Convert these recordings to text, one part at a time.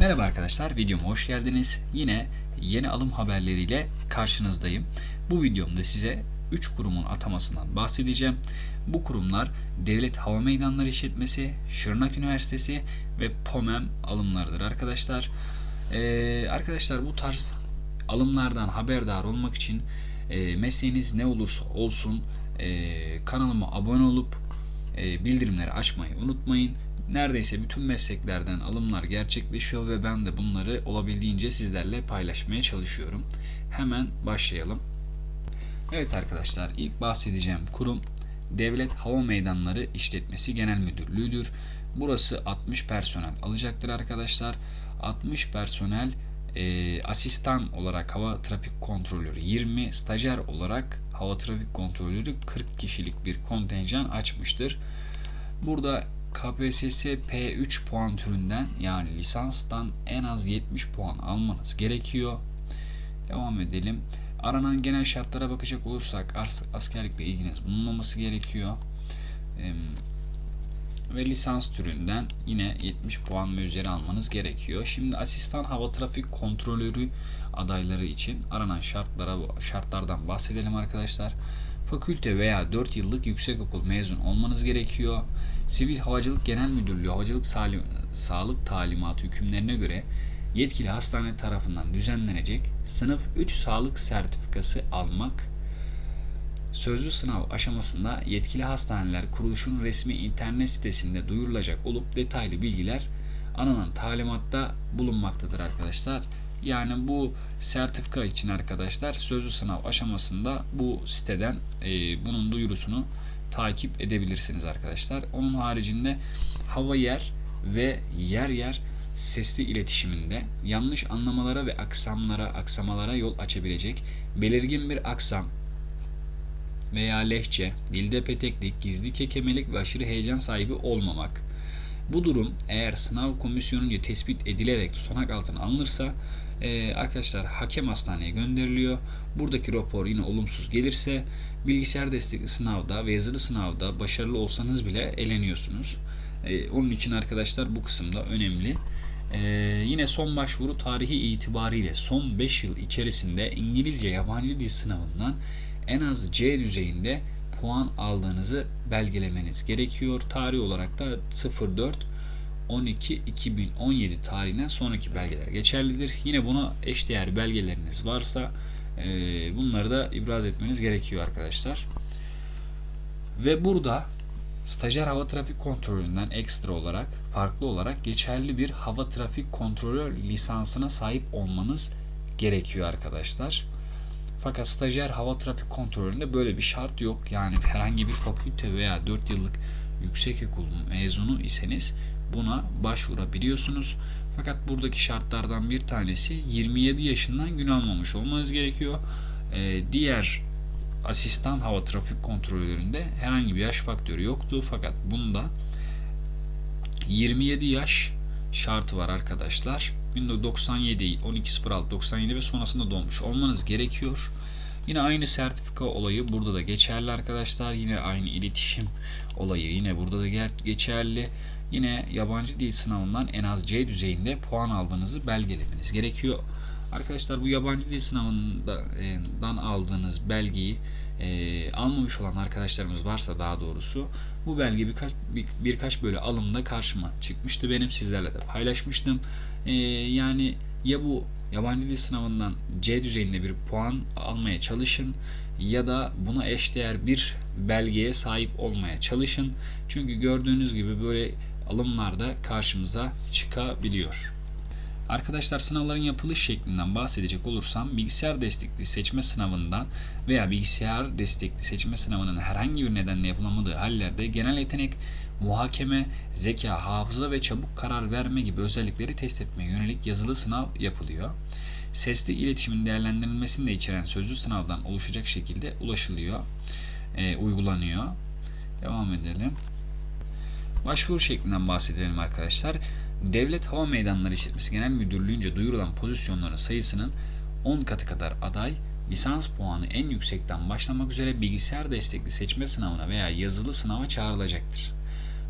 Merhaba arkadaşlar, videoma hoş geldiniz. Yine yeni alım haberleriyle karşınızdayım. Bu videomda size 3 kurumun atamasından bahsedeceğim. Bu kurumlar Devlet Hava Meydanları İşletmesi, Şırnak Üniversitesi ve POMEM alımlarıdır arkadaşlar. Ee, arkadaşlar bu tarz alımlardan haberdar olmak için e, mesleğiniz ne olursa olsun e, kanalıma abone olup e, bildirimleri açmayı unutmayın. Neredeyse bütün mesleklerden alımlar gerçekleşiyor ve ben de bunları olabildiğince sizlerle paylaşmaya çalışıyorum. Hemen başlayalım. Evet arkadaşlar ilk bahsedeceğim kurum Devlet Hava Meydanları İşletmesi Genel Müdürlüğü'dür. Burası 60 personel alacaktır arkadaşlar. 60 personel e, asistan olarak hava trafik kontrolörü 20, stajyer olarak hava trafik kontrolörü 40 kişilik bir kontenjan açmıştır. Burada KPSS P3 puan türünden yani lisanstan en az 70 puan almanız gerekiyor. Devam edelim. Aranan genel şartlara bakacak olursak as- askerlikle ilginiz bulunmaması gerekiyor. Ve lisans türünden yine 70 puan ve üzeri almanız gerekiyor. Şimdi asistan hava trafik kontrolörü adayları için aranan şartlara şartlardan bahsedelim arkadaşlar. Fakülte veya 4 yıllık yüksekokul mezun olmanız gerekiyor. Sivil Havacılık Genel Müdürlüğü Havacılık Salim- Sağlık Talimatı hükümlerine göre yetkili hastane tarafından düzenlenecek sınıf 3 sağlık sertifikası almak sözlü sınav aşamasında yetkili hastaneler kuruluşun resmi internet sitesinde duyurulacak olup detaylı bilgiler aranan talimatta bulunmaktadır arkadaşlar. Yani bu sertifika için arkadaşlar sözlü sınav aşamasında bu siteden e, bunun duyurusunu takip edebilirsiniz arkadaşlar. Onun haricinde hava yer ve yer yer sesli iletişiminde yanlış anlamalara ve aksamlara, aksamalara yol açabilecek belirgin bir aksam veya lehçe, dilde peteklik, gizli kekemelik ve aşırı heyecan sahibi olmamak. Bu durum eğer sınav komisyonunca tespit edilerek tutanak altına alınırsa e, arkadaşlar hakem hastaneye gönderiliyor. Buradaki rapor yine olumsuz gelirse bilgisayar destekli sınavda ve yazılı sınavda başarılı olsanız bile eleniyorsunuz. E, onun için arkadaşlar bu kısımda önemli. E, yine son başvuru tarihi itibariyle son 5 yıl içerisinde İngilizce yabancı dil sınavından en az C düzeyinde puan aldığınızı belgelemeniz gerekiyor. Tarih olarak da 04 12 2017 tarihinden sonraki belgeler geçerlidir. Yine buna eşdeğer belgeleriniz varsa e, bunları da ibraz etmeniz gerekiyor arkadaşlar. Ve burada stajyer hava trafik kontrolünden ekstra olarak farklı olarak geçerli bir hava trafik kontrolör lisansına sahip olmanız gerekiyor arkadaşlar. Fakat stajyer hava trafik kontrolünde böyle bir şart yok. Yani herhangi bir fakülte veya 4 yıllık yüksek okul mezunu iseniz buna başvurabiliyorsunuz. Fakat buradaki şartlardan bir tanesi 27 yaşından gün almamış olmanız gerekiyor. Ee, diğer asistan hava trafik kontrolöründe herhangi bir yaş faktörü yoktu. Fakat bunda 27 yaş şartı var arkadaşlar. 1997, 12.06, 97 ve sonrasında doğmuş olmanız gerekiyor. Yine aynı sertifika olayı burada da geçerli arkadaşlar. Yine aynı iletişim olayı yine burada da geçerli. Yine yabancı dil sınavından en az C düzeyinde puan aldığınızı belgelemeniz gerekiyor. Arkadaşlar bu yabancı dil sınavından aldığınız belgeyi e, almamış olan arkadaşlarımız varsa daha doğrusu bu belge birkaç bir, birkaç böyle alımda karşıma çıkmıştı benim sizlerle de paylaşmıştım. E, yani ya bu yabancı dil sınavından C düzeyinde bir puan almaya çalışın ya da buna eşdeğer bir belgeye sahip olmaya çalışın. Çünkü gördüğünüz gibi böyle alımlarda karşımıza çıkabiliyor. Arkadaşlar sınavların yapılış şeklinden bahsedecek olursam bilgisayar destekli seçme sınavından veya bilgisayar destekli seçme sınavının herhangi bir nedenle yapılamadığı hallerde genel yetenek, muhakeme, zeka, hafıza ve çabuk karar verme gibi özellikleri test etmeye yönelik yazılı sınav yapılıyor. Sesli iletişimin değerlendirilmesini de içeren sözlü sınavdan oluşacak şekilde ulaşılıyor, e, uygulanıyor. Devam edelim. Başvuru şeklinden bahsedelim arkadaşlar. Devlet Hava Meydanları İşletmesi Genel Müdürlüğü'nce duyurulan pozisyonların sayısının 10 katı kadar aday, lisans puanı en yüksekten başlamak üzere bilgisayar destekli seçme sınavına veya yazılı sınava çağrılacaktır.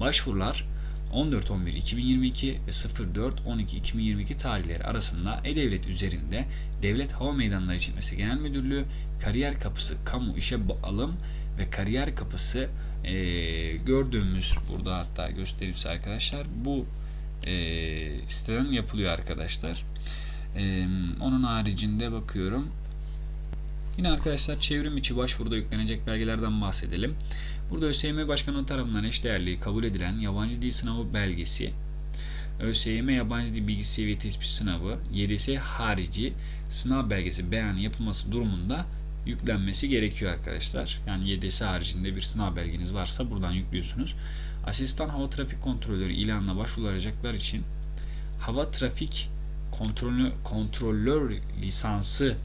Başvurular 14-11-2022 ve 04-12-2022 tarihleri arasında E-Devlet üzerinde Devlet Hava Meydanları İşletmesi Genel Müdürlüğü, Kariyer Kapısı Kamu İşe Alım ve Kariyer Kapısı e, gördüğümüz burada hatta göstereyim arkadaşlar bu e, siteden yapılıyor arkadaşlar. E, onun haricinde bakıyorum. Yine arkadaşlar çevrim içi başvuruda yüklenecek belgelerden bahsedelim. Burada ÖSYM Başkanı tarafından eşdeğerliği kabul edilen yabancı dil sınavı belgesi, ÖSYM yabancı dil bilgi seviye tespit sınavı, YDS harici sınav belgesi beyanı yapılması durumunda yüklenmesi gerekiyor arkadaşlar. Yani YDS haricinde bir sınav belgeniz varsa buradan yüklüyorsunuz. Asistan hava trafik kontrolörü ilanına başvurulacaklar için hava trafik kontrolü, kontrolör lisansı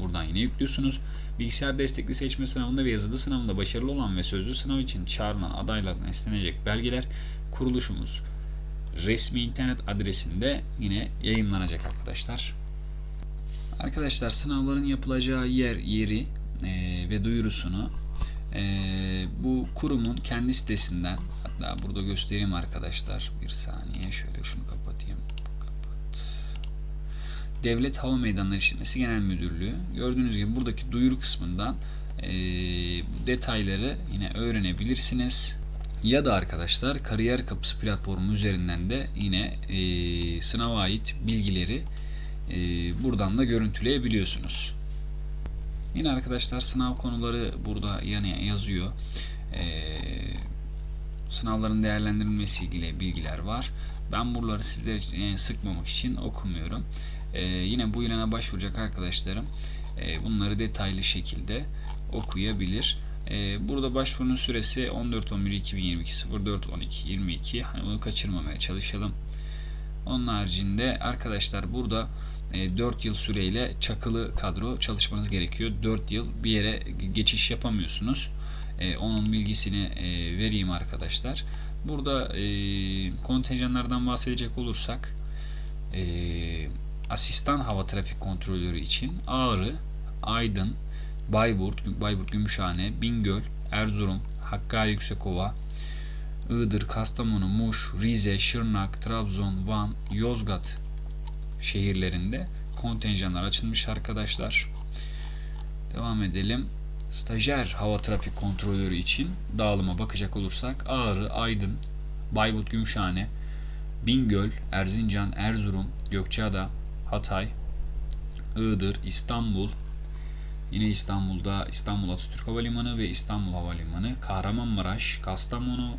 buradan yine yüklüyorsunuz. Bilgisayar destekli seçme sınavında ve yazılı sınavında başarılı olan ve sözlü sınav için çağrılan adaylardan istenecek belgeler kuruluşumuz resmi internet adresinde yine yayınlanacak arkadaşlar. Arkadaşlar sınavların yapılacağı yer yeri e, ve duyurusunu e, bu kurumun kendi sitesinden hatta burada göstereyim arkadaşlar. Bir saniye şöyle şunu kapatayım. Kapat. Devlet Hava Meydanları İşletmesi Genel Müdürlüğü. Gördüğünüz gibi buradaki duyuru kısmından e, detayları yine öğrenebilirsiniz. Ya da arkadaşlar kariyer kapısı platformu üzerinden de yine e, sınava ait bilgileri e, buradan da görüntüleyebiliyorsunuz. Yine arkadaşlar sınav konuları burada yani yazıyor. E, sınavların değerlendirilmesi ilgili bilgiler var. Ben buraları sizler için yani sıkmamak için okumuyorum. E, yine bu ilana başvuracak arkadaşlarım bunları detaylı şekilde okuyabilir. E, burada başvurunun süresi 14.11.2022 04.12.22 hani bunu kaçırmamaya çalışalım. Onun haricinde arkadaşlar burada 4 yıl süreyle çakılı kadro çalışmanız gerekiyor. 4 yıl bir yere geçiş yapamıyorsunuz. E, onun bilgisini e, vereyim arkadaşlar. Burada e, kontenjanlardan bahsedecek olursak e, asistan hava trafik kontrolörü için Ağrı, Aydın, Bayburt, Bayburt Gümüşhane, Bingöl, Erzurum, Hakkari Yüksekova, Iğdır, Kastamonu, Muş, Rize, Şırnak, Trabzon, Van, Yozgat şehirlerinde kontenjanlar açılmış arkadaşlar. Devam edelim. Stajyer hava trafik kontrolörü için dağılıma bakacak olursak Ağrı, Aydın, Bayburt, Gümüşhane, Bingöl, Erzincan, Erzurum, Gökçeada, Hatay, Iğdır, İstanbul, Yine İstanbul'da İstanbul Atatürk Havalimanı ve İstanbul Havalimanı, Kahramanmaraş, Kastamonu,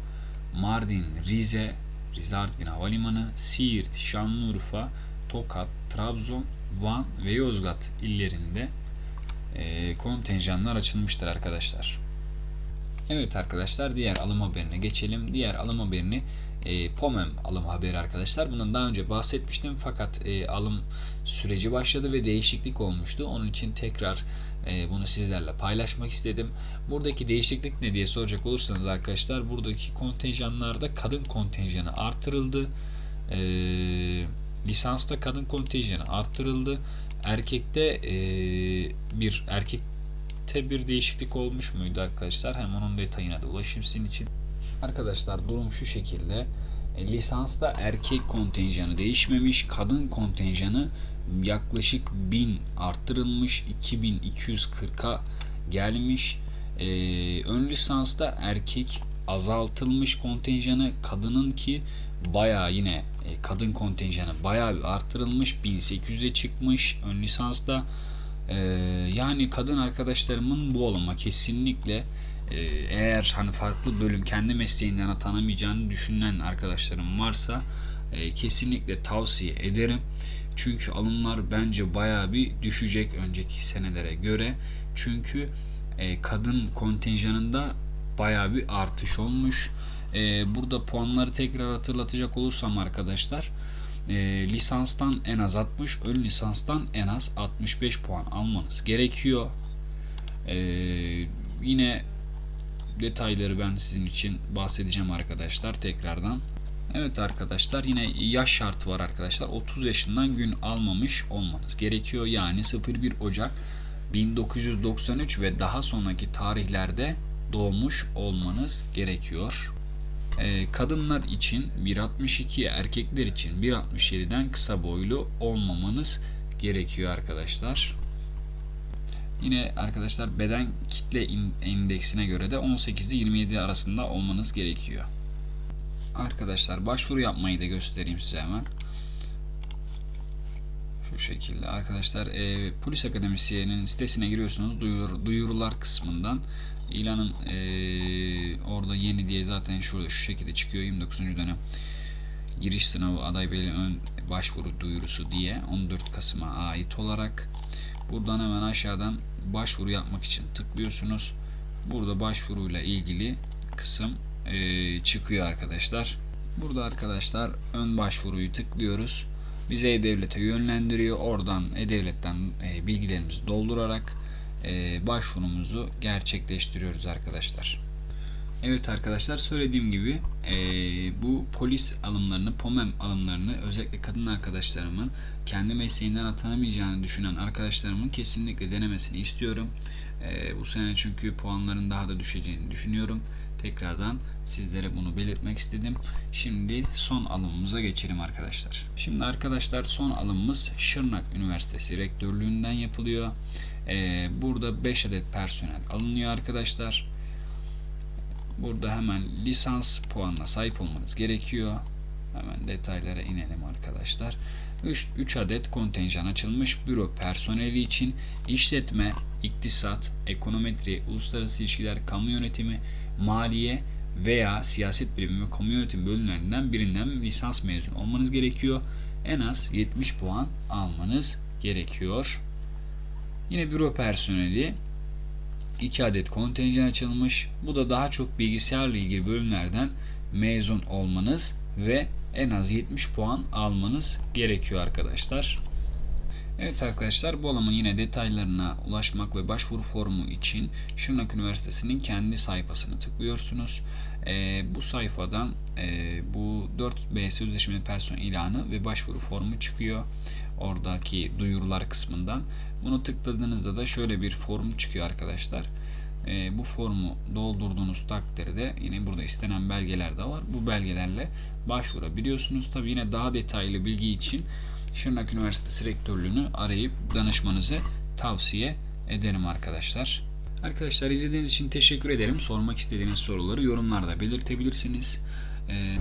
Mardin, Rize, Rize Artvin Havalimanı, Siirt, Şanlıurfa, Tokat, Trabzon, Van ve Yozgat illerinde e, kontenjanlar açılmıştır arkadaşlar. Evet arkadaşlar diğer alım haberine geçelim. Diğer alım haberini e, POMEM alım haberi arkadaşlar. Bundan daha önce bahsetmiştim fakat e, alım süreci başladı ve değişiklik olmuştu. Onun için tekrar e, bunu sizlerle paylaşmak istedim. Buradaki değişiklik ne diye soracak olursanız arkadaşlar buradaki kontenjanlarda kadın kontenjanı artırıldı. E, lisansta kadın kontenjanı arttırıldı. Erkekte e, bir erkekte bir değişiklik olmuş muydu arkadaşlar? Hem onun detayına da ulaşayım sizin için. Arkadaşlar durum şu şekilde. E, lisansta erkek kontenjanı değişmemiş. Kadın kontenjanı yaklaşık 1000 arttırılmış. 2240'a gelmiş. E, ön lisansta erkek azaltılmış kontenjanı. Kadının ki bayağı yine e, kadın kontenjanı bayağı bir arttırılmış. 1800'e çıkmış ön lisansta. E, yani kadın arkadaşlarımın bu olma kesinlikle ee, eğer hani farklı bölüm kendi mesleğinden atanamayacağını düşünen arkadaşlarım varsa e, kesinlikle tavsiye ederim. Çünkü alımlar bence baya bir düşecek önceki senelere göre. Çünkü e, kadın kontenjanında baya bir artış olmuş. E, burada puanları tekrar hatırlatacak olursam arkadaşlar lisanstan en az 60, ön lisanstan en az 65 puan almanız gerekiyor. yine detayları ben sizin için bahsedeceğim arkadaşlar tekrardan. Evet arkadaşlar yine yaş şartı var arkadaşlar. 30 yaşından gün almamış olmanız gerekiyor. Yani 01 Ocak 1993 ve daha sonraki tarihlerde doğmuş olmanız gerekiyor. Ee, kadınlar için 1.62, erkekler için 1.67'den kısa boylu olmamanız gerekiyor arkadaşlar. Yine arkadaşlar beden kitle in- endeksine göre de 18 ile 27 arasında olmanız gerekiyor. Arkadaşlar başvuru yapmayı da göstereyim size hemen. Şu şekilde arkadaşlar e, polis akademisyenin sitesine giriyorsunuz duyur, duyurular kısmından ilanın e, orada yeni diye zaten şurada şu şekilde çıkıyor 29. dönem giriş sınavı aday belirleme ön başvuru duyurusu diye 14 Kasım'a ait olarak buradan hemen aşağıdan başvuru yapmak için tıklıyorsunuz burada başvuruyla ilgili kısım e, çıkıyor arkadaşlar burada arkadaşlar ön başvuruyu tıklıyoruz bize E-Devlet'e yönlendiriyor. Oradan E-Devlet'ten e, bilgilerimizi doldurarak başvurumuzu gerçekleştiriyoruz arkadaşlar. Evet arkadaşlar söylediğim gibi e, bu polis alımlarını, POMEM alımlarını özellikle kadın arkadaşlarımın kendi mesleğinden atanamayacağını düşünen arkadaşlarımın kesinlikle denemesini istiyorum. E, bu sene çünkü puanların daha da düşeceğini düşünüyorum. Tekrardan sizlere bunu belirtmek istedim. Şimdi son alımımıza geçelim arkadaşlar. Şimdi arkadaşlar son alımımız Şırnak Üniversitesi Rektörlüğünden yapılıyor. Ee, burada 5 adet personel alınıyor arkadaşlar. Burada hemen lisans puanına sahip olmanız gerekiyor. Hemen detaylara inelim arkadaşlar. 3, 3 adet kontenjan açılmış büro personeli için işletme, iktisat, ekonometri, uluslararası ilişkiler, kamu yönetimi, maliye veya siyaset bilimi ve kamu bölümlerinden birinden lisans mezun olmanız gerekiyor. En az 70 puan almanız gerekiyor. Yine büro personeli 2 adet kontenjan açılmış. Bu da daha çok bilgisayarla ilgili bölümlerden mezun olmanız ve en az 70 puan almanız gerekiyor arkadaşlar. Evet arkadaşlar bu alanın yine detaylarına ulaşmak ve başvuru formu için Şırnak Üniversitesi'nin kendi sayfasını tıklıyorsunuz. Ee, bu sayfadan e, bu 4B sözleşmeli personel ilanı ve başvuru formu çıkıyor. Oradaki duyurular kısmından. Bunu tıkladığınızda da şöyle bir form çıkıyor arkadaşlar. Ee, bu formu doldurduğunuz takdirde yine burada istenen belgeler de var. Bu belgelerle başvurabiliyorsunuz. Tabi yine daha detaylı bilgi için Şırnak Üniversitesi Rektörlüğü'nü arayıp danışmanızı tavsiye ederim arkadaşlar. Arkadaşlar izlediğiniz için teşekkür ederim. Sormak istediğiniz soruları yorumlarda belirtebilirsiniz. Ee,